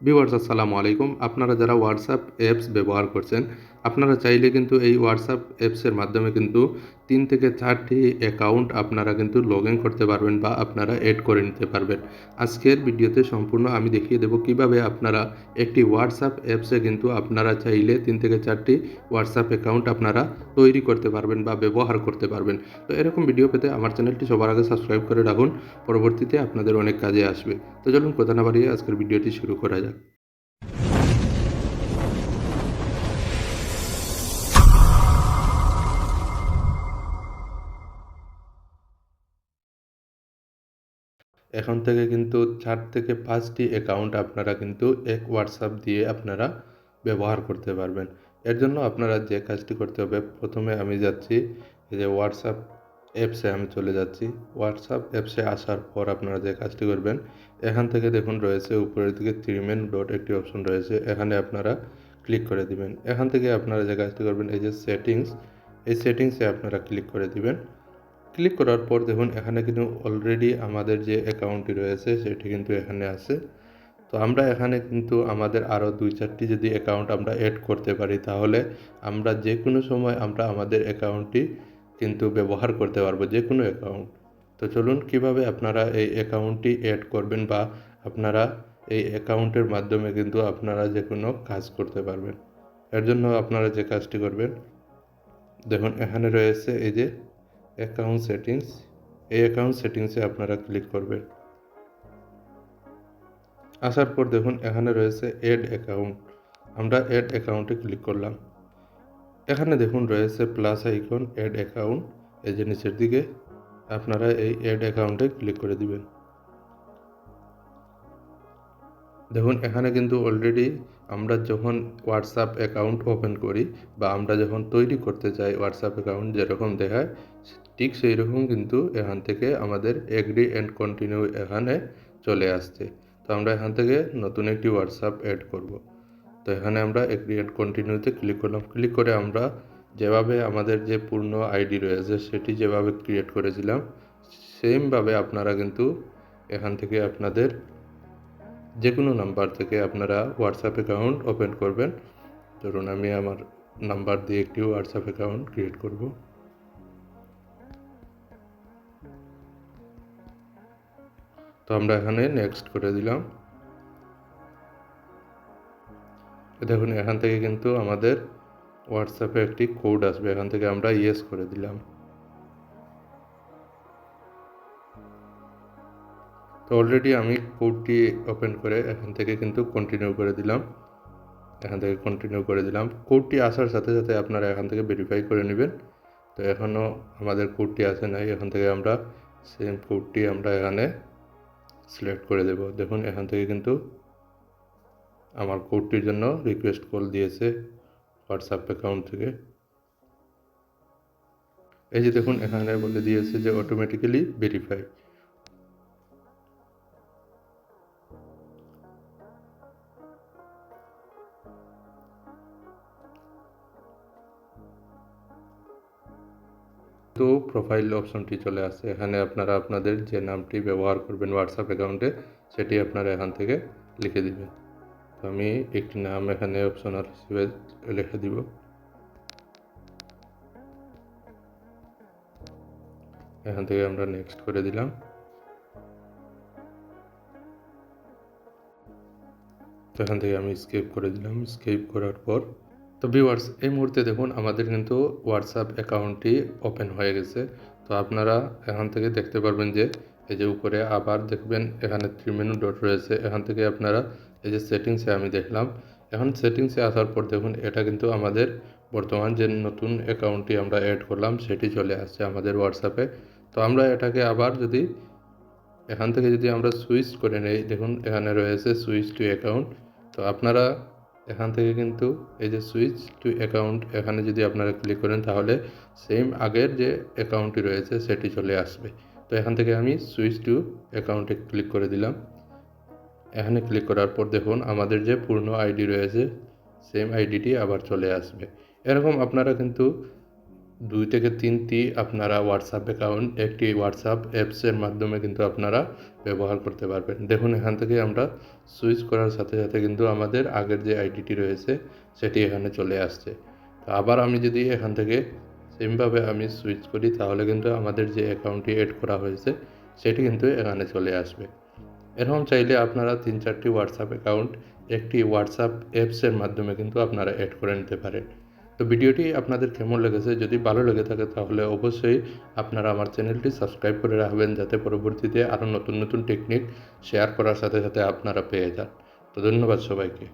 Viewers আসসালামু আলাইকুম আপনারা যারা হোয়াটসঅ্যাপ অ্যাপস ব্যবহার করছেন আপনারা চাইলে কিন্তু এই হোয়াটসঅ্যাপ অ্যাপসের মাধ্যমে কিন্তু তিন থেকে চারটি অ্যাকাউন্ট আপনারা কিন্তু লগ ইন করতে পারবেন বা আপনারা অ্যাড করে নিতে পারবেন। আজকের ভিডিওতে সম্পূর্ণ আমি দেখিয়ে দেবো কীভাবে আপনারা একটি হোয়াটসঅ্যাপ অ্যাপসে কিন্তু আপনারা চাইলে তিন থেকে চারটি হোয়াটসঅ্যাপ অ্যাকাউন্ট আপনারা তৈরি করতে পারবেন বা ব্যবহার করতে পারবেন। তো এরকম ভিডিও পেতে আমার চ্যানেলটি সবার আগে সাবস্ক্রাইব করে রাখুন, পরবর্তীতে আপনাদের অনেক কাজে আসবে। তো চলুন কথা না বাড়িয়ে আজকের ভিডিওটি শুরু করা যাক। এখন থেকে কিন্তু চার থেকে পাঁচটি অ্যাকাউন্ট আপনারা কিন্তু এক হোয়াটসঅ্যাপ দিয়ে আপনারা ব্যবহার করতে পারবেন। এর জন্য আপনারা যে কাজটি করতে হবে, প্রথমে আমি যাচ্ছি এই যে হোয়াটসঅ্যাপ অ্যাপসে আমি চলে যাচ্ছি। হোয়াটসঅ্যাপ অ্যাপসে আসার পর আপনারা যে কাজটি করবেন, এখান থেকে দেখুন রয়েছে উপরের দিকে ত্রিমেন ডট একটি অপশন রয়েছে, এখানে আপনারা ক্লিক করে দিবেন। এখান থেকে আপনারা যে কাজটি করবেন, এই যে সেটিংস এই সেটিংসে আপনারা ক্লিক করে দিবেন। ক্লিক করার পর দেখুন, এখানে কিন্তু অলরেডি আমাদের যে অ্যাকাউন্টটি রয়েছে, সেটি কিন্তু এখানে আছে। তো আমরা এখানে কিন্তু আমাদের আরও দুই চারটি যদি অ্যাকাউন্ট আমরা অ্যাড করতে পারি, তাহলে আমরা যে কোনো সময় আমরা আমাদের অ্যাকাউন্টটি কিন্তু ব্যবহার করতে পারব যে কোনো অ্যাকাউন্ট তো চলুন, কীভাবে আপনারা এই অ্যাকাউন্টটি অ্যাড করবেন বা আপনারা এই অ্যাকাউন্টের মাধ্যমে কিন্তু আপনারা যে কোনো কাজ করতে পারবেন। এর জন্য আপনারা যে কাজটি করবেন, দেখুন, এখানে রয়েছে এই যে অ্যাকাউন্ট সেটিংস এই অ্যাকাউন্ট সেটিংসে আপনারা ক্লিক করবেন। আসার পর দেখুন, এখানে রয়েছে এড অ্যাকাউন্ট আমরা এড অ্যাকাউন্টে ক্লিক করলাম। এখানে দেখুন, রয়েছে প্লাস আইকন এড অ্যাকাউন্ট এই যে নিচের দিকে, আপনারা এই এড অ্যাকাউন্টে ক্লিক করে দিবেন। দেখুন, এখানে কিন্তু অলরেডি আমরা যখন হোয়াটসঅ্যাপ অ্যাকাউন্ট ওপেন করি বা আমরা যখন তৈরি করতে চাই হোয়াটসঅ্যাপ অ্যাকাউন্ট যেরকম দেখায়, ঠিক সেই রকম কিন্তু এখান থেকে আমাদের এগ্রি অ্যান্ড কন্টিনিউ এখানে চলে আসছে। তো আমরা এখান থেকে নতুন একটি হোয়াটসঅ্যাপ অ্যাড করব। তো এখানে আমরা এগ্রি অ্যান্ড কন্টিনিউতে ক্লিক করলাম। ক্লিক করে আমরা যেভাবে আমাদের যে পূর্ণ আইডি রয়েছে, সেটি যেভাবে ক্রিয়েট করেছিলাম সেমভাবে আপনারা কিন্তু এখান থেকে আপনাদের যে কোনো নাম্বার থেকে আপনারা হোয়াটসঅ্যাপ অ্যাকাউন্ট ওপেন করবেন। ধরুন আমি আমার নাম্বার দিয়ে একটি হোয়াটসঅ্যাপ অ্যাকাউন্ট ক্রিয়েট করব। তো আমরা এখানে নেক্সট করে দিলাম। দেখুন, এখান থেকে কিন্তু আমাদের হোয়াটসঅ্যাপে একটি কোড আসবে। এখান থেকে আমরা ইয়েস করে দিলাম। তো অলরেডি আমি কোডটি ওপেন করে এখান থেকে কিন্তু কন্টিনিউ করে দিলাম। এখান থেকে কন্টিনিউ করে দিলাম। কোডটি আসার সাথে সাথে আপনারা এখান থেকে ভেরিফাই করে নেবেন। তো এখনও আমাদের কোডটি আসে নাই। এখান থেকে আমরা সেম কোডটি আমরা এখানে সিলেক্ট করে দেব। দেখুন, এখান থেকে কিন্তু আমার কোডটির জন্য রিকোয়েস্ট কল দিয়েছে হোয়াটসঅ্যাপ অ্যাকাউন্ট থেকে। এই যে দেখুন, এখানে বলে দিয়েছে যে অটোমেটিক্যালি ভেরিফাই তো প্রোফাইল অপশনটি চলে আসছে। এখানে আপনারা আপনাদের যে নামটি ব্যবহার করবেন হোয়াটসঅ্যাপ অ্যাকাউন্টে সেটি আপনারা এখান থেকে লিখে দিবেন। তো আমি একটি নাম এখানে অপশনাল হিসেবে লিখে দিব। এখান থেকে আমরা নেক্সট করে দিলাম। তো এখান থেকে আমি স্কেপ করে দিলাম। স্কেপ করার পর তো ভিউয়ার্স এই মুহূর্তে দেখুন আমাদের কিন্তু হোয়াটসঅ্যাপ অ্যাকাউন্টটি ওপেন হয়ে গেছে। তো আপনারা এখান থেকে দেখতে পারবেন যে, এই যে উপরে আবার দেখবেন এখানে ত্রিমেনু ডট রয়েছে। এখান থেকে আপনারা এই যে সেটিংসে আমি দেখলাম। এখন সেটিংসে আসার পর দেখুন, এটা কিন্তু আমাদের বর্তমান যে নতুন অ্যাকাউন্টটি আমরা অ্যাড করলাম, সেটি চলে আসছে আমাদের হোয়াটসঅ্যাপে তো আমরা এটাকে আবার যদি এখান থেকে যদি আমরা সুইচ করে নেই, দেখুন এখানে রয়েছে সুইচ টু অ্যাকাউন্ট তো আপনারা এখান থেকে কিন্তু এই যে সুইচ টু অ্যাকাউন্ট এখানে যদি আপনারা ক্লিক করেন, তাহলে সেম আগের যে অ্যাকাউন্টটি রয়েছে, সেটি চলে আসবে। তো এখান থেকে আমি সুইচ টু অ্যাকাউন্টে ক্লিক করে দিলাম। এখানে ক্লিক করার পর দেখুন, আমাদের যে পূর্ণ আইডি রয়েছে সেম আইডিটি আবার চলে আসবে। এরকম আপনারা কিন্তু দুই থেকে তিনটি আপনারা হোয়াটসঅ্যাপ অ্যাকাউন্ট একটি হোয়াটসঅ্যাপ অ্যাপসের মাধ্যমে কিন্তু আপনারা ব্যবহার করতে পারবেন। দেখুন, এখান থেকে আমরা সুইচ করার সাথে সাথে কিন্তু আমাদের আগের যে আইডিটি রয়েছে, সেটি এখানে চলে আসছে। তো আবার আমি যদি এখান থেকে সেমভাবে আমি সুইচ করি, তাহলে কিন্তু আমাদের যে অ্যাকাউন্টটি এড করা হয়েছে, সেটি কিন্তু এখানে চলে আসবে। এরকম চাইলে আপনারা তিন চারটি হোয়াটসঅ্যাপ অ্যাকাউন্ট একটি হোয়াটসঅ্যাপ অ্যাপসের মাধ্যমে কিন্তু আপনারা অ্যাড করে নিতে পারেন। তো ভিডিওটি আপনাদের কেমন লেগেছে? যদি ভালো লেগে থাকে তাহলে অবশ্যই আপনারা আমার চ্যানেলটি সাবস্ক্রাইব করে রাখবেন যাতে পরবর্তীতে আরও নতুন নতুন টেকনিক শেয়ার করার সাথে সাথে আপনারা পেয়ে যান। তো ধন্যবাদ সবাইকে।